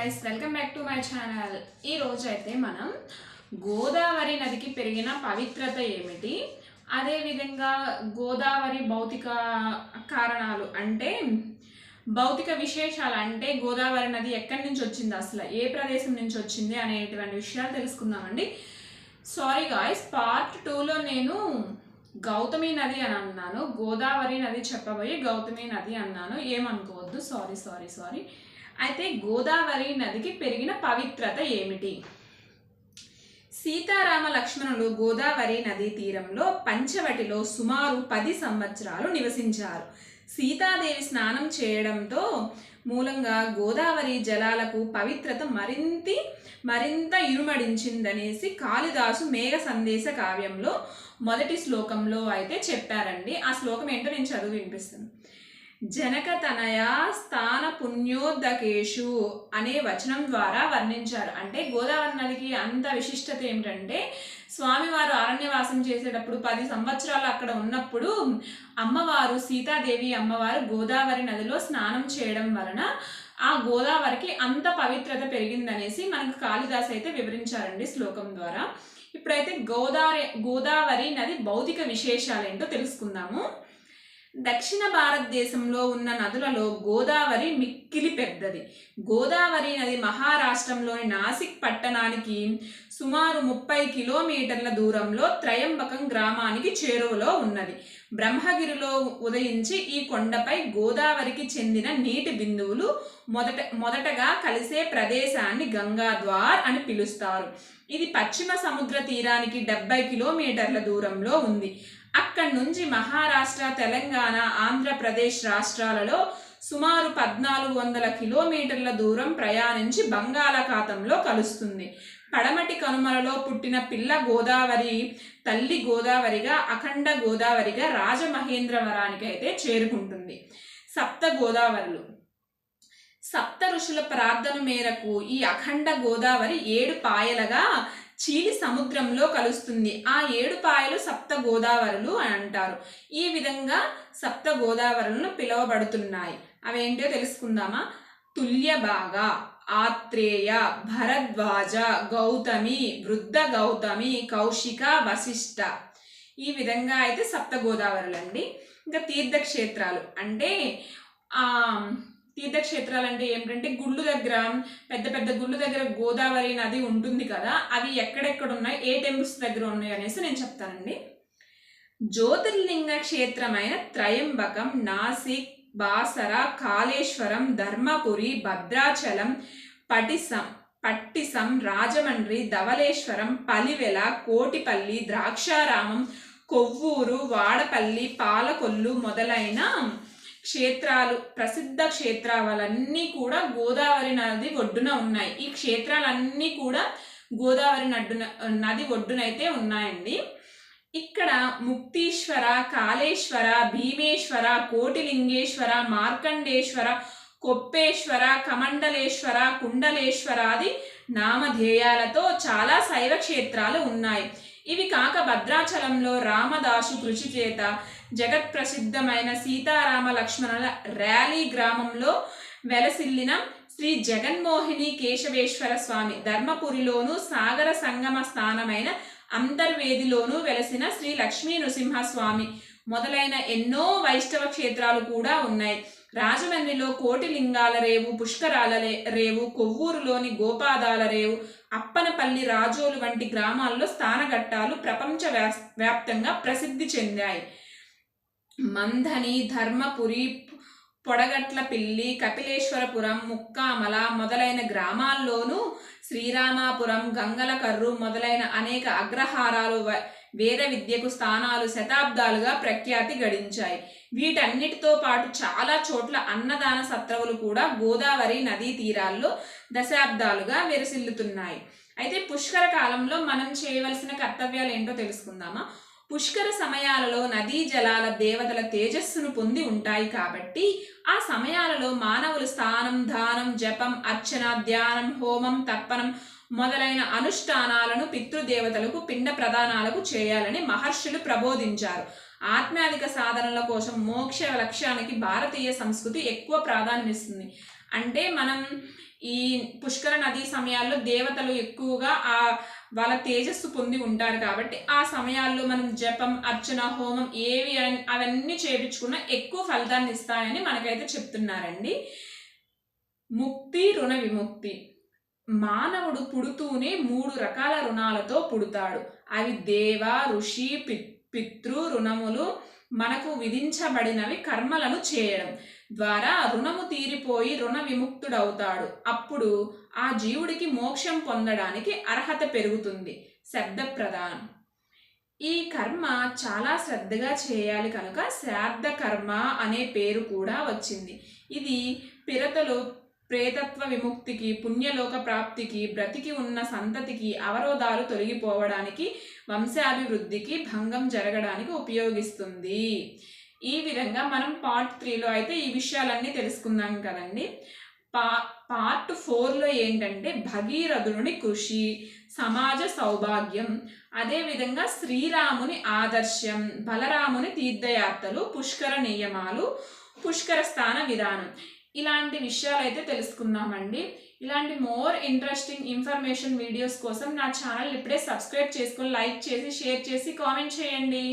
Guys welcome back to my channel ఈ రోజు అయితే మనం గోదావరి నదికి పెరిగిన పవిత్రత ఏమిటి? అదేవిధంగా గోదావరి భౌతిక కారణాలు అంటే భౌతిక విశేషాలు అంటే గోదావరి నది ఎక్కడి నుంచి వచ్చింది అసలు? ఏ ప్రదేశం నుంచి వచ్చింది అనేటువంటి విషయాలు తెలుసుకుందామండి. సారీ గాయస్ పార్ట్ టూలో నేను గౌతమి నది అని అన్నాను. గోదావరి నది చెప్పబోయి గౌతమి నది అన్నాను. ఏమనుకోవద్దు. సారీ సారీ సారీ అయితే గోదావరి నదికి పెరిగిన పవిత్రత ఏమిటి? సీతారామ లక్ష్మణులు గోదావరి నదీ తీరంలో పంచవటిలో సుమారు పది సంవత్సరాలు నివసించారు. సీతాదేవి స్నానం చేయడంతో మూలంగా గోదావరి జలాలకు పవిత్రత మరింత మరింత ఇరుమడించిందనేసి కాళిదాసు మేఘ సందేశ కావ్యంలో మొదటి శ్లోకంలో అయితే చెప్పారండి. ఆ శ్లోకం ఏంటో నేను చదువు వినిపిస్తాను. జనకతనయ స్థాన పుణ్యోదకేషు అనే వచనం ద్వారా వర్ణించారు. అంటే గోదావరి నదికి అంత విశిష్టత ఏమిటంటే స్వామివారు అరణ్యవాసం చేసేటప్పుడు పది సంవత్సరాలు అక్కడ ఉన్నప్పుడు అమ్మవారు సీతాదేవి అమ్మవారు గోదావరి నదిలో స్నానం చేయడం వలన ఆ గోదావరికి అంత పవిత్రత పెరిగిందనేసి మనకు కాళిదాస్ అయితే వివరించారండి శ్లోకం ద్వారా. ఇప్పుడైతే గోదావరి గోదావరి నది భౌతిక విశేషాలు ఏంటో తెలుసుకుందాము. దక్షిణ భారతదేశంలో ఉన్న నదులలో గోదావరి మిక్కిలి పెద్దది. గోదావరి నది మహారాష్ట్రంలోని నాసిక్ పట్టణానికి సుమారు ముప్పై కిలోమీటర్ల దూరంలో త్రయంబకం గ్రామానికి చేరువలో ఉన్నది. బ్రహ్మగిరిలో ఉదయించి ఈ కొండపై గోదావరికి చెందిన నీటి బిందువులు మొదట మొదటగా కలిసే ప్రదేశాన్ని గంగాద్వార్ అని పిలుస్తారు. ఇది పశ్చిమ సముద్ర తీరానికి డెబ్బై కిలోమీటర్ల దూరంలో ఉంది. అక్కడి నుంచి మహారాష్ట్ర తెలంగాణ ఆంధ్రప్రదేశ్ రాష్ట్రాలలో సుమారు పద్నాలుగు వందల కిలోమీటర్ల దూరం ప్రయాణించి బంగాళాఖాతంలో కలుస్తుంది. పడమటి కనుమలలో పుట్టిన పిల్ల గోదావరి తల్లి గోదావరిగా అఖండ గోదావరిగా రాజమహేంద్రవరానికి అయితే చేరుకుంటుంది. సప్త గోదావరులు. సప్త ఋషుల ప్రార్థన మేరకు ఈ అఖండ గోదావరి ఏడు పాయలుగా చీలి సముద్రంలో కలుస్తుంది. ఆ ఏడు పాయలు సప్త గోదావరులు అని అంటారు. ఈ విధంగా సప్త గోదావరులను పిలువబడుతున్నాయి. అవేంటో తెలుసుకుందామా? తుల్యభాగ ఆత్రేయ భరద్వాజ గౌతమి వృద్ధ గౌతమి కౌశిక వశిష్ట. ఈ విధంగా అయితే సప్త గోదావరులండి. ఇంకా తీర్థక్షేత్రాలు. అంటే తీర్థక్షేత్రాలు అంటే ఏమిటంటే గుళ్ళు దగ్గర పెద్ద పెద్ద గుళ్ళు దగ్గర గోదావరి నది ఉంటుంది కదా అవి ఎక్కడెక్కడ ఉన్నాయి ఏ టెంపుల్స్ దగ్గర ఉన్నాయి అనేసి నేను చెప్తానండి. జ్యోతిర్లింగ క్షేత్రమైన త్రయంబకం నాసిక్ బాసర కాళేశ్వరం ధర్మపురి భద్రాచలం పటిసం పట్టిసం రాజమండ్రి ధవళేశ్వరం పలివెల కోటిపల్లి ద్రాక్షారామం కొవ్వూరు వాడపల్లి పాలకొల్లు మొదలైన క్షేత్రాలు ప్రసిద్ధ క్షేత్రాలన్నీ కూడా గోదావరి నది ఒడ్డున ఉన్నాయి. ఈ క్షేత్రాలన్నీ కూడా గోదావరి నడ్డున నది ఒడ్డునైతే ఉన్నాయండి. ఇక్కడ ముక్తీశ్వర కాళేశ్వర భీమేశ్వర కోటిలింగేశ్వర మార్కండేశ్వర కొప్పేశ్వర కమండలేశ్వర కుండలేశ్వరాది నామధేయాలతో చాలా శైవ క్షేత్రాలు ఉన్నాయి. ఇవి కాక భద్రాచలంలో రామదాసు కృషి చేత జగత్ ప్రసిద్ధమైన సీతారామ లక్ష్మణుల ర్యాలీ గ్రామంలో వెలసిల్లిన శ్రీ జగన్మోహిని కేశవేశ్వర స్వామి ధర్మపురిలోను సాగర సంగమ స్థానమైన అంతర్వేదిలోను వెలసిన శ్రీ లక్ష్మీ నృసింహస్వామి మొదలైన ఎన్నో వైష్ణవ క్షేత్రాలు కూడా ఉన్నాయి. రాజమండ్రిలో కోటిలింగాల రేవు పుష్కరాల రేవు కొవ్వూరులోని గోపాదాల రేవు అప్పనపల్లి రాజోలు వంటి గ్రామాల్లో స్థానఘట్టాలు ప్రపంచ వ్యాప్తంగా ప్రసిద్ధి చెందాయి. మంధని ధర్మపురి పొడగట్ల పిల్లి కపిలేశ్వరపురం ముక్కామల మొదలైన గ్రామాల్లోనూ శ్రీరామాపురం గంగలకర్రు మొదలైన అనేక అగ్రహారాలు వేద విద్యకు స్థానాలు శతాబ్దాలుగా ప్రఖ్యాతి గడించాయి. వీటన్నిటితో పాటు చాలా చోట్ల అన్నదాన సత్రవులు కూడా గోదావరి నదీ తీరాల్లో దశాబ్దాలుగా విరసిల్లుతున్నాయి. అయితే పుష్కర కాలంలో మనం చేయవలసిన కర్తవ్యాలు ఏంటో తెలుసుకుందామా? పుష్కర సమయాలలో నదీ జలాల దేవతల తేజస్సును పొంది ఉంటాయి కాబట్టి ఆ సమయాలలో మానవులు స్నానం దానం జపం అర్చన ధ్యానం హోమం తర్పణం మొదలైన అనుష్ఠానాలను పితృదేవతలకు పిండ ప్రదానాలకు చేయాలని మహర్షులు ప్రబోధించారు. ఆత్మాధిక సాధనల కోసం మోక్ష లక్ష్యానికి భారతీయ సంస్కృతి ఎక్కువ ప్రాధాన్యమిస్తుంది. అంటే మనం ఈ పుష్కర నదీ సమయాల్లో దేవతలు ఎక్కువగా ఆ వాళ్ళ తేజస్సు పొంది ఉంటారు కాబట్టి ఆ సమయాల్లో మనం జపం అర్చన హోమం ఏవి అన్- అవన్నీ చేపించుకున్నా ఎక్కువ ఫలితాన్ని ఇస్తాయని మనకైతే చెప్తున్నారండి. ముక్తి రుణ విముక్తి. మానవుడు పుడుతూనే మూడు రకాల రుణాలతో పుడతాడు. అవి దేవ ఋషి పిత్ పితృ రుణములు మనకు విధించబడినవి కర్మలను చేయడం ద్వారా రుణము తీరిపోయి రుణ విముక్తుడవుతాడు. అప్పుడు ఆ జీవుడికి మోక్షం పొందడానికి అర్హత పెరుగుతుంది. శబ్ద ప్రధానం. ఈ కర్మ చాలా శ్రద్ధగా చేయాలి కనుక శ్రాద్ధ కర్మ అనే పేరు కూడా వచ్చింది. ఇది పిరతలు ప్రేతత్వ విముక్తికి పుణ్యలోక ప్రాప్తికి బ్రతికి ఉన్న సంతతికి అవరోధాలు తొలగిపోవడానికి వంశాభివృద్ధికి భంగం జరగడానికి ఉపయోగిస్తుంది. ఈ విధంగా మనం పార్ట్ త్రీలో అయితే ఈ విషయాలన్నీ తెలుసుకుందాం కదండి. పా పార్ట్ ఫోర్లో ఏంటంటే భగీరథుని కృషి సమాజ సౌభాగ్యం అదేవిధంగా శ్రీరాముని ఆదర్శం బలరాముని తీర్థయాత్రలు పుష్కర నియమాలు పుష్కర స్థాన విధానం. ఇలాంటి విషయాలు అయితే తెలుసుకుందామండి. ఇలాంటి మోర్ ఇంట్రెస్టింగ్ ఇన్ఫర్మేషన్ వీడియోస్ కోసం నా ఛానల్ ఇప్పుడే సబ్స్క్రైబ్ చేసుకొని లైక్ చేసి షేర్ చేసి కామెంట్ చేయండి.